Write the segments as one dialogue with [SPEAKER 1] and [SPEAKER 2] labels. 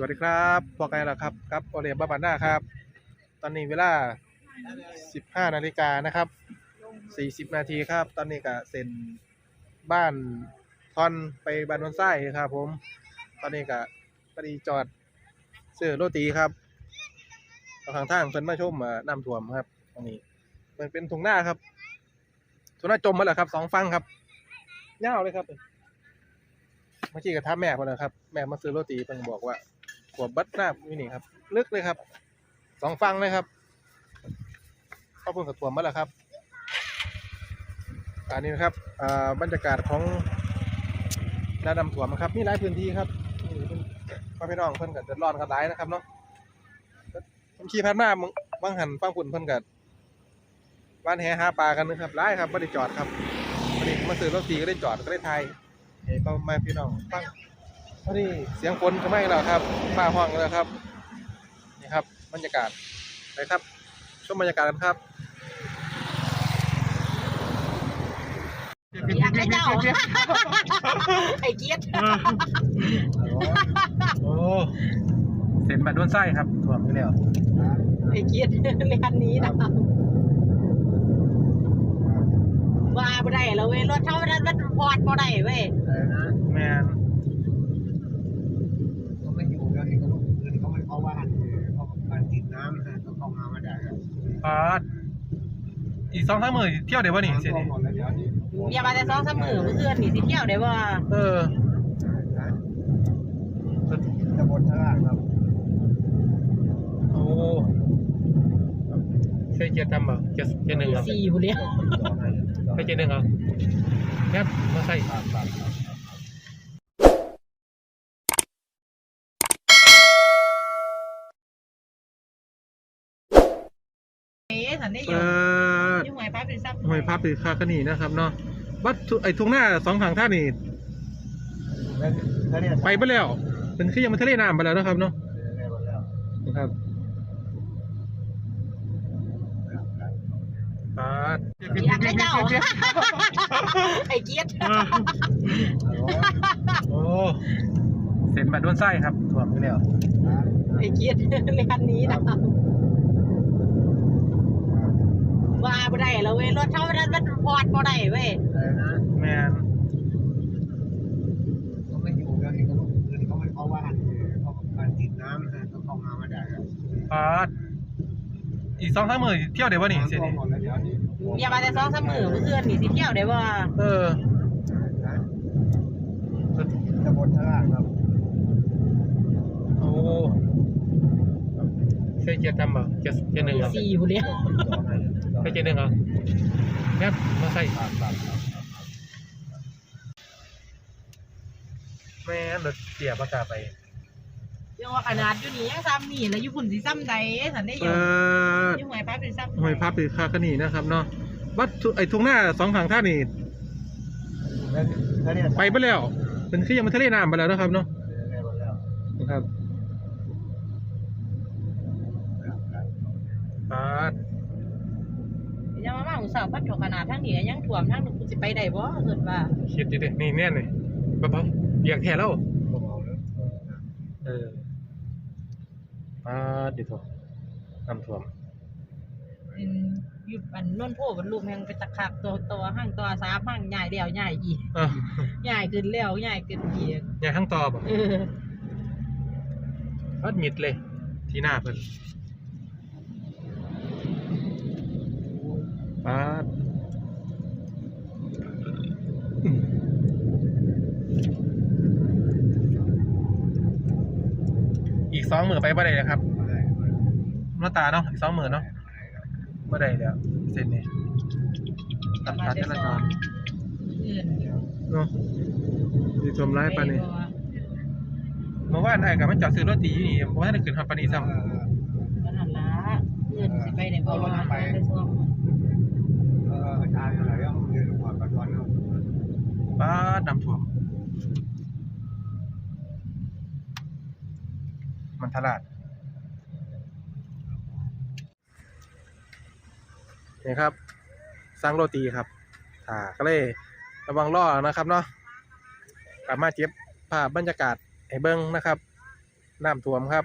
[SPEAKER 1] วัสดีครับพอไกลแล้วครับครับโอเลียบ้าบานหน้าครับ ตอนนี้เวลา 15 นาฬิกานะครับ 40 นาทีครับ ตอนนี้ก็เซ็นบ้านทอนไปบ้านนนไส้ครับ ผม ตอนนี้ก็พอดีจอดซื้อโรตีครับเอาข้างทางเพิ่นมาชมอ่าน้ำท่วมครับ ตรงนี้มันเป็นทุ่งหน้าครับทุ่งหน้าจมมาแล้วครับสองฝั่งครับยาเลยครับเมื่อกี้ก็ถามแม่คนนะครับ แม่มาซื้อโรตีเพิ่นบอกว่า วบบัดหน้ามินี่ครับ ลึกเลยครับสองฟังเลยครับเข้าเพิ่งกระถ่วมาแล้วครับอันนี้นะครับบรรยากาศของน้ำนำถั่วมนะครับมีหลายพื้นที่ครับนี่เพิ่นพ่อพี่น้องเพิ่นก็เดือดร้อนกันหลายนะครับเนาะผมขี่ผ่านมาบางหันฟังฝุ่นเพิ่นก็บ้านแห่หาปลากันนะครับหลายครับไม่ได้จอดครับพอดีมาซื้อโรตีก็ได้จอดก็ได้ทายเอ้ก็มาพี่น้องฟัง พอดีเสียงฝนก็ไม่แล้วครับฟ้าห้องแล้วครับนี่ครับบรรยากาศไปครับชมบรรยากาศกันครับ
[SPEAKER 2] อยากให้เจ้าไอ้เกียรติ
[SPEAKER 1] โอ้เส้นบัดด้วนไส้ครับถ่วมไปแล้ว
[SPEAKER 2] ไอ้เกียรติเรียนนี้นะว่าบ่ได้แล้วเว้ยรถเท่านั้นมันพอดบ่ได้เว้ย
[SPEAKER 1] แมน
[SPEAKER 3] เขาไม่อยู่แล้วเองก็ต้องคืนเขาไม่เข้าบ้านเขาการติดน้ำนะเขาเข้ามาไม่ได้ครับ
[SPEAKER 1] ปาดอีกสองสามหมื่นเที่ยวเดี๋ยววะนี่เสีย
[SPEAKER 3] น้ำท่ว
[SPEAKER 1] นี่
[SPEAKER 3] มหมดแล้วเดี๋ยวนี้
[SPEAKER 2] อย่ามาแต่สองสามมือเมื่อคืนนี่สิเที่ยวได้บ่
[SPEAKER 1] เออ
[SPEAKER 3] ตำบลท่าลาดครับ
[SPEAKER 1] โอ้ใช่เกียร์ทำเหรอเกียร์เกียร์หนึ่งเหรอ
[SPEAKER 2] สี่ผู้เลี้ยง
[SPEAKER 1] ใช่เกียร์หนึ่งเหรอแง่มาใส่
[SPEAKER 3] ครับครับครับ
[SPEAKER 2] เอ๊ะสันได้อ
[SPEAKER 1] เอยู่อ
[SPEAKER 2] ยุ่งไงป้าเป็นซับ
[SPEAKER 1] หอยพับหรือคากระหนีนะครับเนาะวัดทุไอ้ทุ่งหน้าสองฝั่งท่านี่
[SPEAKER 3] แล้วแล้วเนี่ย
[SPEAKER 1] ไปไปแล้วเป็นคือยังมันทะเลน้ำไปแล้วนะครับเนาะ
[SPEAKER 3] ได้หมดแล้ว
[SPEAKER 1] นะครับปาด
[SPEAKER 2] อยากให้เจ้าไอ้เกียรติ
[SPEAKER 1] โอ้เส้นบัดด้วนไส้ครับถ่วมไปแล้ว
[SPEAKER 2] ไอ้เกียรติเรียนนี้นะ ว่าบ่ได้แล้วเว้ยรถเท่านั้นมันพอดบ่ได้เว้ย
[SPEAKER 1] แมน
[SPEAKER 3] เขาไม่อยู่แล้วเองก็ต้องคืนเขาไม่เข้าบ้านเขาการติดน้ำนะเขาเข้ามาไม่ได้ครับ
[SPEAKER 1] ปาดอีกสองสามหมื่นเที่ยวเดี๋ยววะนี่เสีย
[SPEAKER 3] น้ำท่ว
[SPEAKER 1] นี่
[SPEAKER 3] มหมดแล้วเดี๋ยวนี้
[SPEAKER 2] อย่ามาแต่สองสามมือเมื่อคืนนี่สิเที่ยวได้บ่
[SPEAKER 1] เออ
[SPEAKER 3] ตำบลท่าลาดครับ
[SPEAKER 1] โอ้ใช่เกียร์ทำเหรอเกียร์เกียร์หนึ่งเหรอ
[SPEAKER 2] สี่ผู้เลี้ยง
[SPEAKER 1] ใช่เกียร์หนึ่งเหรอแง่มาใส่
[SPEAKER 3] ครับครับครับ
[SPEAKER 1] แม่นรถเสียประกาศไป
[SPEAKER 2] ยังว่าขนาดอยู่นี่ยังซ้ำนี่แล้วอยู่พุ่นสิซ้ำใดสันได้อ
[SPEAKER 1] เอยู่อ
[SPEAKER 2] ยุ่งไงป้าเป็นซับ
[SPEAKER 1] หอยพับหรือคากระหนีนะครับเนาะวัดทุไอ้ทุ่งหน้าสองฝั่งท่านี่
[SPEAKER 3] แล้วแล้วเนี่ย
[SPEAKER 1] ไปไปแล้วเป็นคือยังมันทะเลน้ำไปแล้วนะครับเนาะ
[SPEAKER 3] ได้หมดแล้ว
[SPEAKER 1] นะครับ
[SPEAKER 3] ครับครับ
[SPEAKER 1] ปาด
[SPEAKER 2] ยังมามาอุตส่าห์พัดถกขนาดทั้งนี้ยังถ่วมทั้งนู้นกูสิไปได้บ่เกิดว่า
[SPEAKER 1] คิดดิเด้นี่แน่นเลยปะปะเบียกแท้แล้ว
[SPEAKER 3] ก็เมาแล้ว
[SPEAKER 1] เออปาดดิโถน้ำท่วม
[SPEAKER 2] อืมอยู่อันนนโพกันลูกแห่งไปตะขักตัวตัวห้างตัวสามห้างใหญ่เดียวใหญ่อีก
[SPEAKER 1] อะ
[SPEAKER 2] ใหญ่ขึ้นแล้วใหญ่ขึ้นอีก
[SPEAKER 1] อย่าทั้งตอบ
[SPEAKER 2] เออ
[SPEAKER 1] ปัดมิดเลย ที่หน้าเพิ่น ปาดอีกสองหมื่นไปบ่ได้เลยครับมาตาเนาะอีกสองหมื่นเนาะบ่ได้แล้วเส้นนี้ตัดขาดจราจร
[SPEAKER 2] เนาะ
[SPEAKER 1] ดีชมร้ายปานนี้เมื่อวานไอ้กับมันจอดซื้อรถตีอยู่นี่เพราะว่าได้ขึ้นฮอดปานนี้ซ้ำ
[SPEAKER 2] นั่นละเอื่นสิไปได้บ่ไปซ่อม
[SPEAKER 3] เอออาจารย์อะไรก็เรียนรู้มาก่อนเนาะ
[SPEAKER 1] ป้าดน้ำท่วม มันทลาดนี่ครับสร้างโรตีครับอ่าก็เลยระวังล่อนะครับเนาะกลับมาเจ็บภาพบรรยากาศให้เบิ้งนะครับน้ำท่วมครับ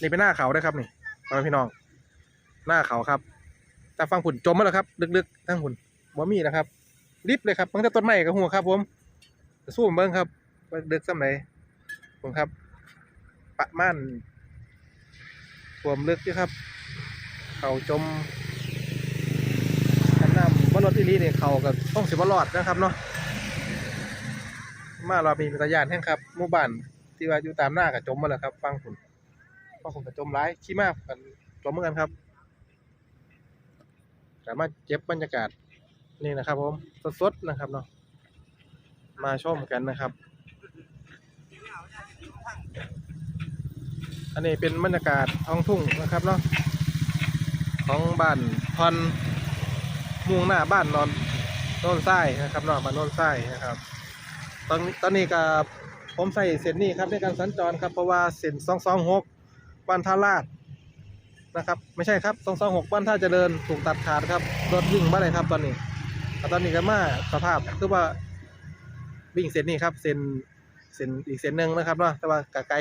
[SPEAKER 1] นี่เป็นหน้าเขาได้อครับนี่พ่อพี่น้อง หน้าเขาครับ ต่ฟังผุนจมมาแล้วครับ ลึกๆทั้งผุนบ่มีนะครับริบเลยครับตั้งแต่ต้นไม้กับหัวครับผมสู้ผมเบิ้งครับว่าดึกซ้ำไหนผมครับ ปะมาณท่วมลึกอยู่ครับ เขาจมอันน้ำว่ารถอีหลีเนี่ยเขากับต้องสิบรอดนะครับเนาะมารอบนี้มีตะยานแห้งครับหมู่บ้านที่ว่าอยู่ตามหน้ากับจมมาแล้วครับ ฟังผุนฟังผุนกับจมร้ายขี้มากกันจมเหมือนกันครับ สามารถเก็บบรรยากาศนี่นะครับผมสดๆนะครับเนาะมาชมกันนะครับ อันนี้เป็นบรรยากาศท้องทุ่งนะครับเนาะของบ้านพรมุ่งหน้าบ้านนอนโนนไส้นะครับเนาะบ้านโนนไส้นะครับตอนตอนนี้ก็ผมใส่เส้นนี้ครับในการสัญจรครับเพราะว่าเส้นสองสองหกบ้านท่าลาด นะครับ ไม่ใช่ครับสองสองหกบ้านท่าเจริญถูกตัดขาดครับรถวิ่งมาเลยครับตอนนี้ตอนนี้ก็มาสภาพคือว่าวิ่งเส้นนี้ครับเส้นเส้นอีกเส้นหนึ่งนะครับเนาะแต่ว่ากไกล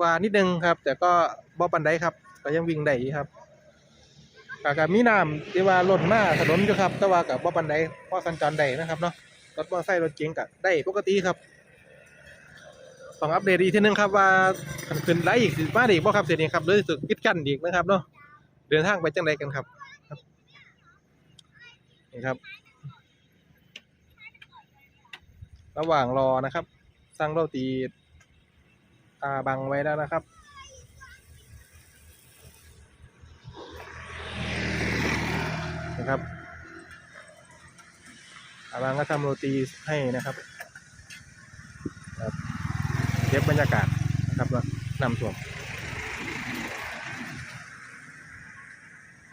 [SPEAKER 1] กว่านิดนึงครับ แต่ก็บ่ปันได้ครับ ก็ยังวิ่งได้ครับก็ก็มีน้ำที่ว่าล้นมาถนนอยู่ครับ แต่ว่ากับบ่ปันไดพอสัญจรได้นะครับเนาะรถมอเตอร์ไซค์รถเก๋งก็ได้ปกติครับ ต้องอัปเดตอีกทีนึงครับว่าขึ้นไลฟ์อีกสิมาอีกบ่ครับเสียนี้ครับหรือสึกปิดกั้นอีกนะครับเนาะเดินทางไปจังไดกันครับนี่ครับ ระหว่างรอนะครับ สร้างโรตีตาบังไว้แล้วนะครับนะครับอาบังก็ทำโรตีให้นะครับ เก็บบรรยากาศนะครับว่านำถ่วม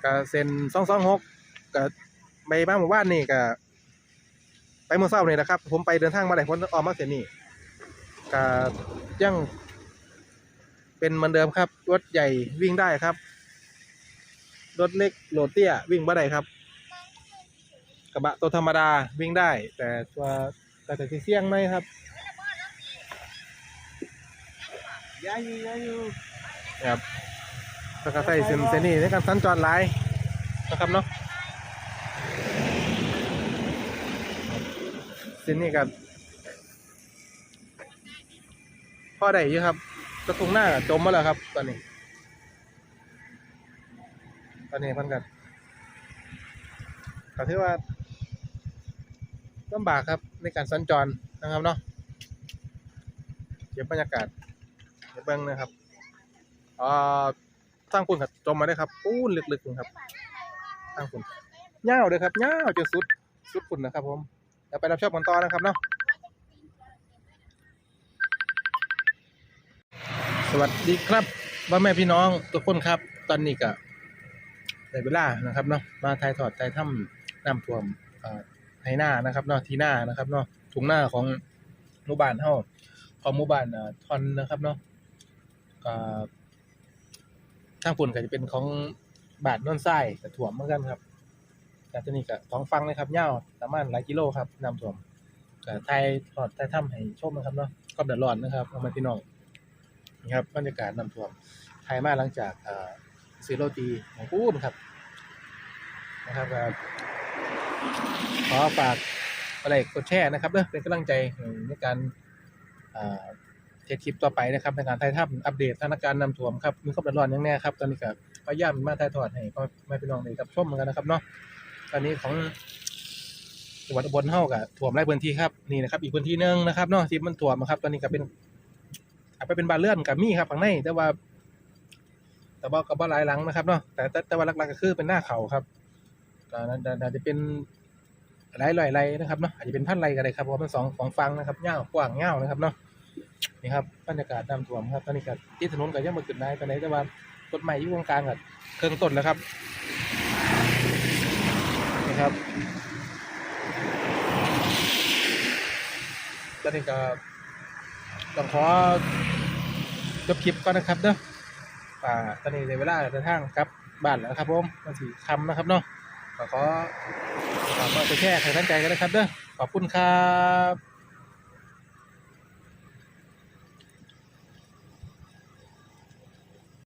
[SPEAKER 1] ก็เซ็นสองสองหกก็ไปบ้านหมู่บ้านนี่ก็ไปเมื่อเช้านี่นะครับ ผมไปเดินทางมาได้พ้นออกมาเสียนี่ก็ยังเป็นเหมือนเดิมครับ รถใหญ่วิ่งได้ครับ รถเล็กโหลดเตี้ยวิ่งบ่ได้ครับ กระบะตัวธรรมดาวิ่งได้ แต่ตัวแต่แต่ที่เสี่ยงไหน่อยครับ
[SPEAKER 3] ยาอยู่ยาอยู่
[SPEAKER 1] ครับแล้วก็ใส่เส้นเส้นนี้ในการสัญจรหลายนะครับเนาะเส้นนี้กับพ่อได้อยู่ครับกระทุงหน้าจมมาแล้วครับ ตอนนี้ ตอนนี้เพันกันก็ถือว่าลำบากครับในการสัญจรนะครับเนาะเก็บบรรยากาศ เบิ้งนะครับอ่าสร้างปุ่นครับจมมาได้ครับปูนลึกๆนะครับสร้างปุ่นเงาเลยครับเงาจนสุดสุดปุ่นนะครับ ผมเดี๋ยวไปรับชมกันต่อนะครับเนาะสวัสดีครับพ่อแม่พี่น้องทุกคนครับ ตอนนี้ก็ได้เวลานะครับเนาะมาถ่ายทอดถ่ายถ้ำน้ำท่วมอ่าไฮหน้านะครับเนาะทีหน้านะครับเนาะทุ่งหน้าของหมู่บ้านเฮาของหมู่บ้านทอนนะครับเนาะ ทางปุ่นก็จะเป็นของบาทโนนทรายกับถ่วมเหมือนกันครับแต่ตัวนี้ก็ท้องฟังเลยครับยาวประมาณหลายกิโลครับน้ำท่วมก็ไทยทอดไทยถ้ำให้ชมนะครับเนาะก็เดือดร้อนนะครับเอามาพี่น้องนี่ครับบรรยากาศน้ำท่วมไทยมาหลังจากซื้อโรตีของปูนครับนะครับก็ขอฝากอะไรกดแชร์นะครับเด้อเป็นกำลังใจในการอ่า เทคลิปต่อไปนะครับในการถ่ายทำอัปเดตสถานการณ์น้ำท่วมครับมีความเดือดร้อนอย่างแน่ครับตอนนี้ก็พยายามมาถ่ายทอดให้พ่อแม่พี่น้องได้รับชมเหมือนกันนะครับเนาะตอนนี้ของจังหวัดอุบลเฮาก็ท่วมหลายพื้นที่ครับนี่นะครับ อีกพื้นที่หนึงนะครับเนาะที่มันท่วมนะครับ ตอนนี้ก็เป็นอาจไปเป็นบ้านเรือนกับมีครับข้างในแต่ว่า แต่ว่าก็บ่หลายหลังนะครับเนาะแต่แต่ว่าหลักๆก็คือเป็นหน้าเขาครับก็น่าจะเป็นหลายร้อยไรนะครับเนาะอาจจะเป็นพันไรก็ได้ครับเพราะว่ามันสองสองฝั่งนะครับยาวกว้างยาวนะครับเนาะ นี่ครับบรรยากาศน้ำท่วมครับตอนนี้ก็ที่ถนนก็ยังบ่ขึ้นได้ปานใดแต่ว่าต้นไม้อยู่ตรงกลางก็เครื่องต้นแล้วครับนี่ครับตอนนี้ก็ต้องขอจบคลิปก่อนนะครับเนาะอ่าตอนนี้ในเวลาเดินทางกลับบ้านแล้วครับผมมันสีคำนะครับเนาะก็ขอไปแชร์ใครสนใจกันนะครับเด้อขอบคุณครับ